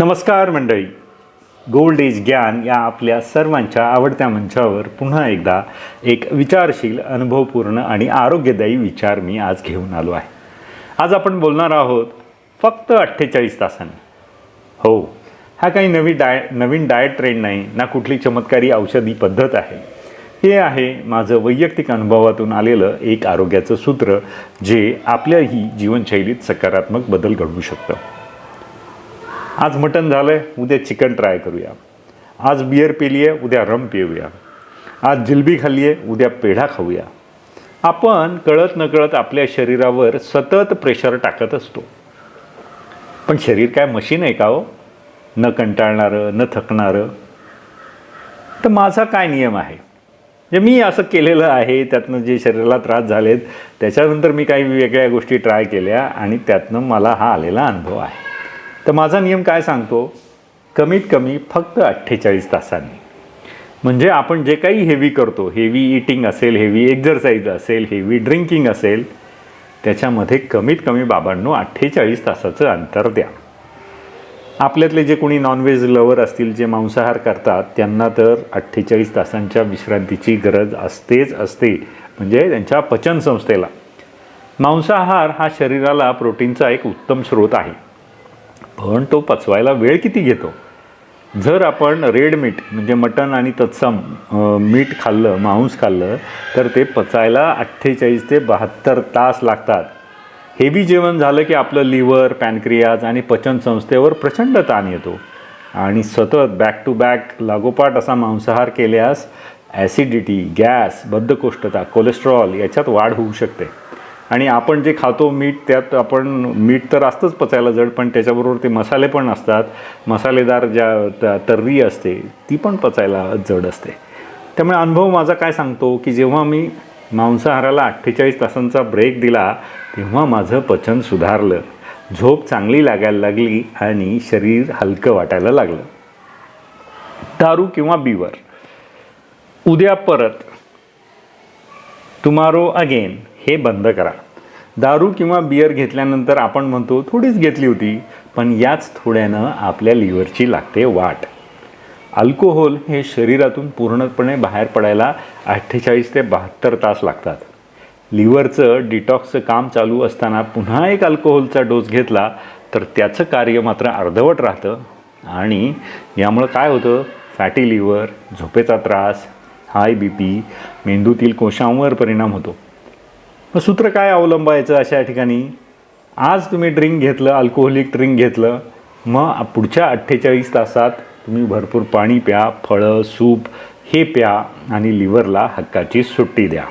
नमस्कार मंडळी. Gold age ज्ञान या आपल्या सर्वांच्या आवडत्या मंचावर पुन्हा एकदा एक विचारशील अनुभवपूर्ण आणि आरोग्यदायी विचार मी आज घेऊन आलो आहे. आज आपण बोलणार आहोत फक्त अठ्ठेचाळीस तासांनी. हो हा काही नवी डाय नवीन डाएट ट्रेंड नाही ना कुठली चमत्कारी औषधी पद्धत आहे. हे आहे माझं वैयक्तिक अनुभवातून आलेलं एक आरोग्याचं सूत्र जे आपल्याही जीवनशैलीत सकारात्मक बदल घडवू शकतं. आज मटण झालं आहे उद्या चिकन ट्राय करूया. आज बियर पिली आहे उद्या रम पिऊया. आज जिलबी खाल्ली आहे उद्या पेढा खाऊया. आपण कळत नकळत आपल्या शरीरावर सतत प्रेशर टाकत असतो. पण शरीर काय मशीन आहे का हो? न कंटाळणारं न थकणारं. तर माझा काय नियम आहे? जे मी असं केलेलं आहे त्यातनं जे शरीराला त्रास झालेत त्याच्यानंतर मी काही वेगळ्या गोष्टी ट्राय केल्या आणि त्यातनं मला हा आलेला अनुभव आहे. तर माझा नियम काय सांगतो? कमीत कमी फक्त अठ्ठेचाळीस तासांनी. म्हणजे आपण जे काही हेवी करतो हेवी इटिंग असेल हेवी एक्झरसाईज असेल हेवी ड्रिंकिंग असेल त्याच्यामध्ये कमीत कमी बाबांनो अठ्ठेचाळीस तासाचं अंतर द्या. आपल्यातले जे कोणी नॉनव्हेज लवर असतील जे मांसाहार करतात त्यांना तर अठ्ठेचाळीस तासांच्या विश्रांतीची गरज असतेच असते. म्हणजे त्यांच्या पचनसंस्थेला. मांसाहार हा शरीराला प्रोटीनचा एक उत्तम स्रोत आहे. पण तो पचवायला वेळ किती घेतो? जर आपण रेड मीठ म्हणजे मटण आणि तत्सम मीठ खाल्लं मांस खाल्लं तर ते पचायला अठ्ठेचाळीस ते बहात्तर तास लागतात. हेवी जेवण झालं की आपलं लिव्हर पॅनक्रियाज आणि पचनसंस्थेवर प्रचंड ताण येतो. आणि सतत बॅक टू बॅक लागोपाठ असा मांसाहार केल्यास ॲसिडिटी गॅस बद्धकोष्ठता कोलेस्ट्रॉल याच्यात वाढ होऊ शकते. आणि आपण जे खातो मीठ त्यात आपण मीठ तर असतंच पचायला जड पण त्याच्याबरोबर ते मसाले पण असतात. मसालेदार ज्या तर्री असते ती पण पचायला जड असते. त्यामुळे अनुभव माझा काय सांगतो की जेव्हा मी मांसाहाराला अठ्ठेचाळीस तासांचा ब्रेक दिला तेव्हा माझं पचन सुधारलं. झोप चांगली लागायला लागली आणि शरीर हलकं वाटायला लागलं. दारू किंवा बिवर. उद्या परत. टुमारो अगेन हे बंद करा. दारू किंवा बियर घेतल्यानंतर आपण म्हणतो थोडीच घेतली होती. पण याच थोड्यानं आपल्या लिव्हरची लागते वाट. अल्कोहोल हे शरीरातून पूर्णपणे बाहेर पडायला अठ्ठेचाळीस ते बहात्तर तास लागतात. लिव्हरचं डिटॉक्सचं काम चालू असताना पुन्हा एक अल्कोहोलचा डोस घेतला तर त्याचं कार्य मात्र अर्धवट राहतं. आणि यामुळं काय होतं? फॅटी लिव्हर झोपेचा त्रास हाय बी पी मेंदूतील कोशांवर परिणाम होतो. मग सूत्र काय अवलंबायचं अशा ठिकाणी? आज तुम्ही ड्रिंक घेतलं अल्कोहोलिक ड्रिंक घेतलं मग पुढच्या अठ्ठेचाळीस तासात तुम्ही भरपूर पाणी प्या फळं सूप हे प्या आणि लिव्हरला हक्काची सुट्टी द्या.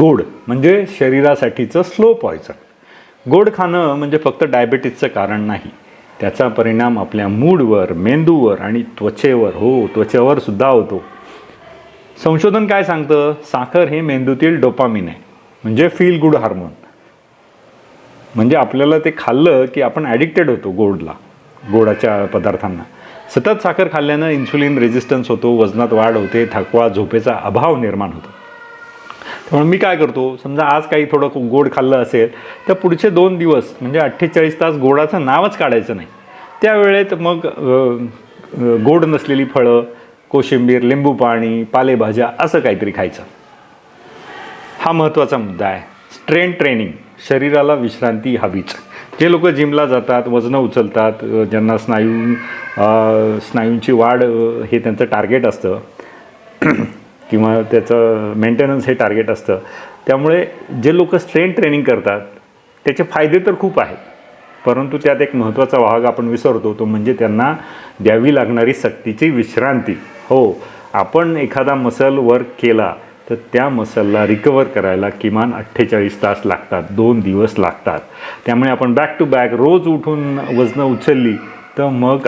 गोड म्हणजे शरीरासाठीचं स्लो पॉयझन गोड खाणं म्हणजे फक्त डायबेटीजचं कारण नाही. त्याचा परिणाम आपल्या मूडवर मेंदूवर आणि त्वचेवर हो त्वचेवर सुद्धा होतो. संशोधन काय सांगतं? साखर हे मेंदूतील डोपामिन आहे. म्हणजे फील गुड हार्मोन म्हणजे आपल्याला ते खाल्लं की आपण ॲडिक्टेड होतो गोडला गोडाच्या पदार्थांना. सतत साखर खाल्ल्यानं इन्सुलिन रेजिस्टन्स होतो वजनात वाढ होते थकवा झोपेचा अभाव निर्माण होतो. त्यामुळे मी काय करतो? समजा आज काही थोडं गोड खाल्लं असेल तर पुढचे दोन दिवस म्हणजे अठ्ठेचाळीस तास गोडाचं नावच काढायचं नाही. त्यावेळेत मग गोड नसलेली फळं कोशिंबीर लिंबू पाणी पालेभाज्या असं काहीतरी खायचं. हा महत्त्वाचा मुद्दा आहे. स्ट्रेन ट्रेनिंग शरीराला विश्रांती हवीच. जे लोक जिमला जातात वजनं उचलतात ज्यांना स्नायू स्नायूंची वाढ हे त्यांचं टार्गेट असतं किंवा त्याचं मेंटेनन्स हे टार्गेट असतं. त्यामुळे जे लोक स्ट्रेन ट्रेनिंग करतात त्याचे फायदे तर खूप आहेत. परंतु त्यात एक महत्त्वाचा भाग आपण विसरतो तो म्हणजे त्यांना द्यावी लागणारी सक्तीची विश्रांती. हो आपण एखादा मसल वर्क केला तर त्या मसलला रिकवर करायला किमान अठ्ठेचाळीस तास लागतात दोन दिवस लागतात. त्यामुळे आपण बॅक टू बॅक रोज उठून वजनं उचलली तर मग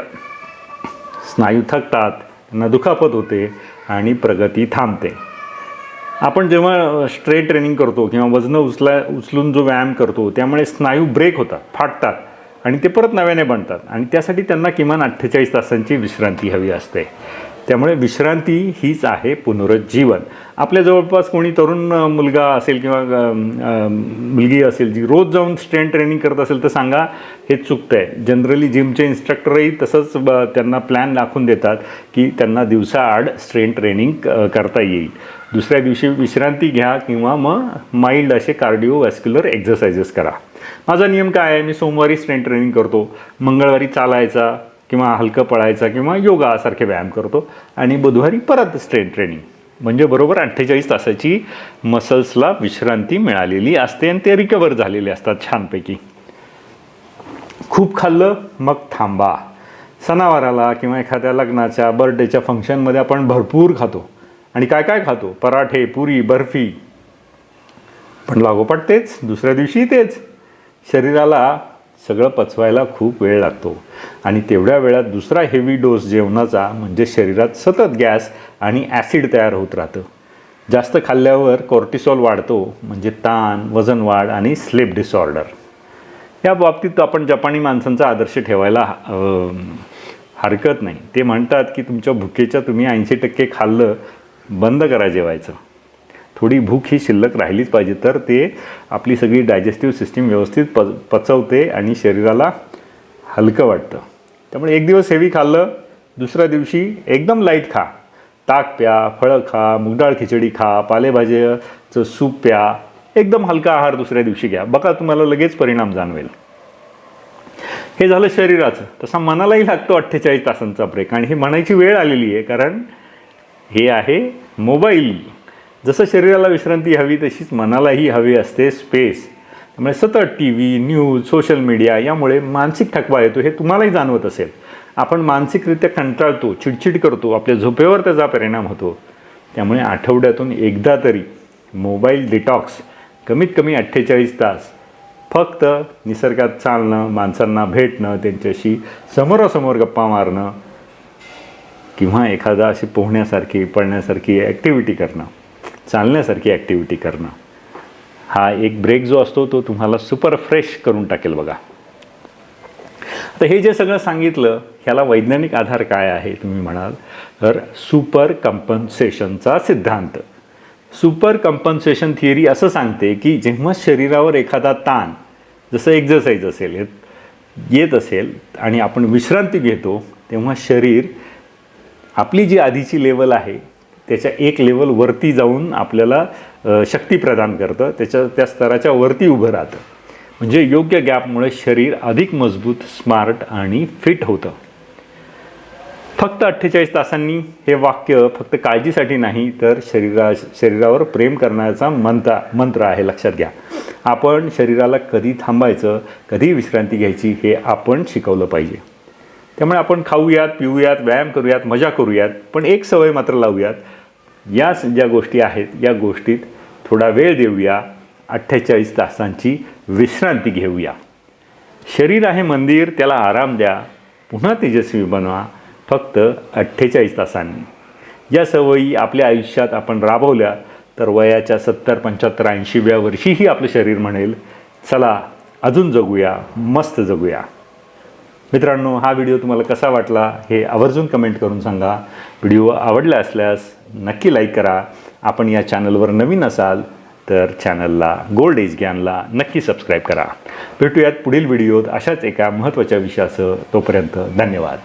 स्नायू थकतात त्यांना दुखापत होते आणि प्रगती थांबते. आपण जेव्हा स्ट्रेट ट्रेनिंग करतो किंवा वजनं उचला उचलून जो व्यायाम करतो त्यामुळे स्नायू ब्रेक होतात फाटतात आणि ते परत नव्याने बनतात. आणि त्यासाठी त्यांना किमान अठ्ठेचाळीस तासांची विश्रांती हवी असते. त्यामुळे विश्रांती हीच आहे पुनरुज्जीवन. आपल्या जवळपास कोणी तरुण मुलगा असेल किंवा मुलगी असेल जी रोज जाऊन स्ट्रेंथ ट्रेनिंग करत असेल तर सांगा हे चुकतं आहे. जनरली जिमचे इन्स्ट्रक्टरही तसंच त्यांना प्लॅन दाखवून देतात की त्यांना दिवसाआड स्ट्रेंथ ट्रेनिंग करता येईल. दुसऱ्या दिवशी विश्रांती घ्या किंवा मग माइल्ड असे कार्डिओवॅस्क्युलर एक्झरसाइजेस करा. माझा नियम काय आहे? मी सोमवारी स्ट्रेंथ ट्रेनिंग करतो. मंगळवारी चालायचा. किंवा हलकं पळायचा किंवा योगासारखे व्यायाम करतो. आणि बुधवारी परत स्ट्रेंथ ट्रेनिंग म्हणजे बरोबर अठ्ठेचाळीस तासाची मसल्सला विश्रांती मिळालेली असते आणि ते रिकवर झालेले असतात छानपैकी. खूप खाल्लं मग थांबा. सणावाराला किंवा एखाद्या लग्नाच्या बर्थडेच्या फंक्शनमध्ये आपण भरपूर खातो. आणि काय काय खातो? पराठे पुरी बर्फी. पण लागोपाठ तेच दुसऱ्या दिवशी तेच. शरीराला सगळं पचवायला खूप वेळ लागतो. आणि तेवढ्या वेळात दुसरा हेवी डोस जेवणाचा म्हणजे शरीरात सतत गॅस आणि ॲसिड तयार होत राहतं. जास्त खाल्ल्यावर कॉर्टिसॉल वाढतो म्हणजे ताण वजन वाढ आणि स्लीप डिसऑर्डर या बाबतीत आपण जपानी माणसांचा आदर्श ठेवायला हरकत नाही. ते म्हणतात की तुमच्या भुकेच्या तुम्ही ऐंशी टक्के खाल्लं बंद करा जेवायचं. थोडी भूक ही शिल्लक राहिलीच पाहिजे तर ते आपली सगळी डायजेस्टिव्ह सिस्टीम व्यवस्थित प पचवते आणि शरीराला हलकं वाटतं. त्यामुळे एक दिवस हेवी खाल्लं दुसऱ्या दिवशी एकदम लाइट खा. ताक प्या फळं खा मुगडाळ खिचडी खा पालेभाज्याचं सूप प्या एकदम हलका आहार दुसऱ्या दिवशी घ्या. बघा तुम्हाला लगेच परिणाम जाणवेल. हे झालं शरीराचं. तसा मनालाही लागतो अठ्ठेचाळीस तासांचा ब्रेक आणि हे म्हणायची वेळ आलेली आहे कारण हे आहे मोबाईल जसं शरीराला विश्रांती हवी तशीच मनालाही हवी असते स्पेस त्यामुळे सतत T V news social media यामुळे मानसिक थकवा येतो हे तुम्हालाही जाणवत असेल. आपण मानसिकरित्या कंटाळतो चिडचिड करतो आपल्या झोपेवर त्याचा परिणाम होतो. त्यामुळे आठवड्यातून एकदा तरी मोबाईल डिटॉक्स कमीत कमी अठ्ठेचाळीस तास फक्त निसर्गात चालणं माणसांना भेटणं त्यांच्याशी समोरासमोर गप्पा मारणं किंवा एखादा अशी पोहण्यासारखी पळण्यासारखी ॲक्टिव्हिटी करणं. चालण्यासारखी ॲक्टिव्हिटी करणं. हा एक ब्रेक जो असतो तो तुम्हाला सुपर फ्रेश करून टाकेल बघा. तर हे जे सगळं सांगितलं ह्याला वैज्ञानिक आधार काय आहे तुम्ही म्हणाल? तर सुपर कंपन्सेशनचा सिद्धांत. सुपर कंपन्सेशन थिअरी असं सांगते की जेव्हा शरीरावर एखादा ताण जसं एक्झरसाईज असेल येत असेल आणि आपण विश्रांती घेतो तेव्हा शरीर आपली जी आधीची लेवल आहे त्याच्या एक लेवल वरती जाऊन आपल्याला शक्ती प्रदान करतं. त्याच्या त्या स्तराच्या वरती उभं राहतं. म्हणजे योग्य गॅपमुळे शरीर अधिक मजबूत स्मार्ट आणि फिट होतं. फक्त अठ्ठेचाळीस तासांनी हे वाक्य फक्त काळजीसाठी नाही तर शरीरा शरीरावर प्रेम करण्याचा मंत्र मंत्र आहे लक्षात घ्या. आपण शरीराला कधी थांबायचं कधी विश्रांती घ्यायची हे आपण शिकवलं पाहिजे. त्यामुळे आपण खाऊयात पिऊयात व्यायाम करूयात मजा करूयात पण एक सवय मात्र लावूयात. या स- ज्या गोष्टी आहेत या गोष्टीत थोडा वेळ देऊया. अठ्ठेचाळीस तासांची विश्रांती घेऊया. शरीर आहे मंदिर त्याला आराम द्या. पुन्हा तेजस्वी बनवा. फक्त अठ्ठेचाळीस तासांनी. या सवयी आपल्या आयुष्यात आपण राबवल्या तर वयाच्या सत्तर पंच्याहत्तर ऐंशीव्या वर्षीही आपलं शरीर म्हणेल चला अजून जगूया मस्त जगूया. मित्रांनो हा व्हिडिओ तुम्हाला कसा वाटला हे आवर्जून कमेंट करून सांगा. व्हिडिओ आवडला असल्यास नक्की लाईक करा. आपण या चॅनलवर नवीन असाल तर चॅनलला गोल्ड एज ज्ञानला नक्की सबस्क्राईब करा. भेटूयात पुढील व्हिडिओत अशाच एका महत्त्वाच्या विषयासह. तोपर्यंत धन्यवाद.